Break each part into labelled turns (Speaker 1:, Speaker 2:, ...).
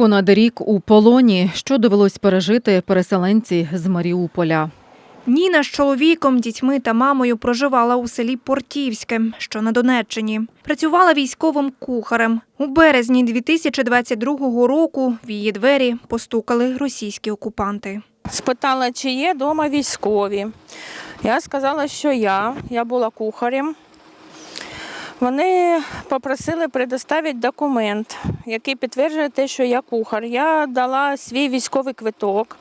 Speaker 1: Понад рік у полоні, що довелось пережити переселенці з Маріуполя.
Speaker 2: Ніна з чоловіком, дітьми та мамою проживала у селі Портівське, що на Донеччині. Працювала військовим кухарем. У березні 2022 року в її двері постукали російські окупанти.
Speaker 3: Спитала, чи є вдома військові. Я сказала, що я. Я була кухарем. Вони попросили предоставити документ, який підтверджує те, що я кухар. Я дала свій військовий квиток.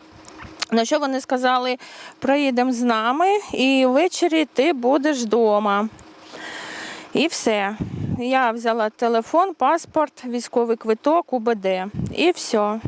Speaker 3: На що вони сказали, проїдемо з нами і ввечері ти будеш вдома. І все. Я взяла телефон, паспорт, військовий квиток, УБД. І все.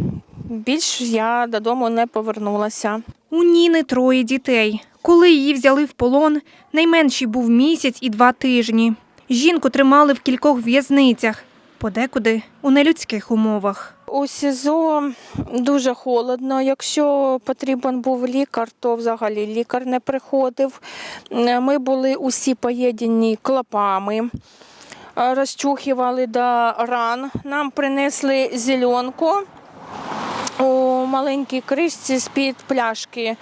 Speaker 3: Більш я додому не повернулася.
Speaker 2: У Ніни троє дітей. Коли її взяли в полон, найменший був місяць і два тижні. Жінку тримали в кількох в'язницях, подекуди у нелюдських умовах.
Speaker 3: У СІЗО дуже холодно. Якщо потрібен був лікар, то взагалі лікар не приходив. Е, Ми були усі поєднані клопами, е, розчухували до ран. Нам принесли зеленку у маленькій кришці з-під пляшки.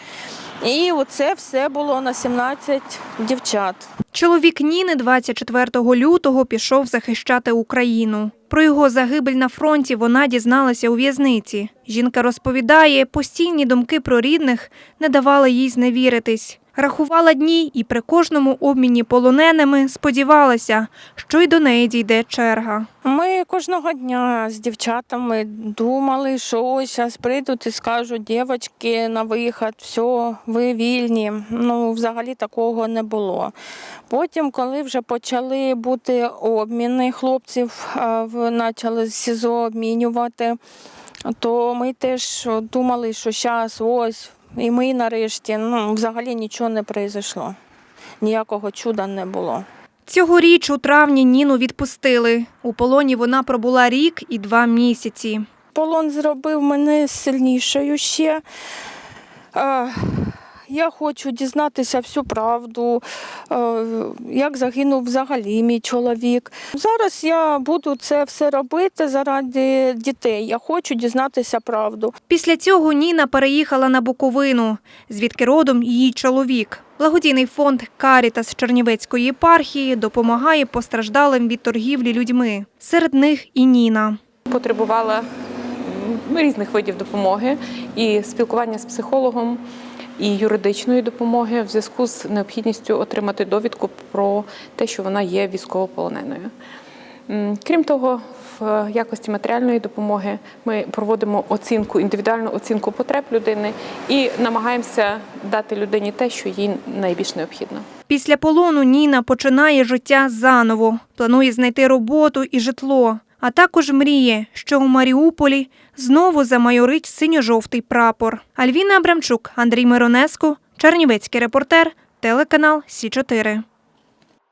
Speaker 3: І оце все було на 17 дівчат.
Speaker 2: Чоловік Ніни 24 лютого пішов захищати Україну. Про його загибель на фронті вона дізналася у в'язниці. Жінка розповідає, постійні думки про рідних не давали їй зневіритись. Рахувала дні і при кожному обміні полоненими сподівалася, що й до неї дійде черга.
Speaker 3: Ми кожного дня з дівчатами думали, що ось зараз прийдуть і скажуть, дівчатки, на вихід, все, ви вільні. Ну, взагалі такого не було. Потім, коли вже почали бути обміни, хлопців почали з СІЗО обмінювати, то ми теж думали, що зараз ось, і ми нарешті, ну, взагалі нічого не пройшло. Ніякого чуда не було.
Speaker 2: Цьогоріч у травні Ніну відпустили. У полоні вона пробула рік і два місяці.
Speaker 3: Полон зробив мене сильнішою ще. Я хочу дізнатися всю правду, е, як загинув взагалі мій чоловік. Зараз я буду це все робити заради дітей. Я хочу дізнатися правду.
Speaker 2: Після цього Ніна переїхала на Буковину, звідки родом її чоловік. Благодійний фонд Карітас Чернівецької єпархії допомагає постраждалим від торгівлі людьми. Серед них і Ніна.
Speaker 4: потребувала різних видів допомоги і спілкування з психологом, і юридичної допомоги в зв'язку з необхідністю отримати довідку про те, що вона є військовополоненою. Крім того, в якості матеріальної допомоги ми проводимо оцінку, індивідуальну оцінку потреб людини і намагаємося дати людині те, що їй найбільш необхідно.
Speaker 2: Після полону Ніна починає життя заново, планує знайти роботу і житло, а також мріє, що у Маріуполі знову замайорить синьо-жовтий прапор. Альвіна Абрамчук, Андрій Миронеско, Чернівецький репортер, телеканал Сі 4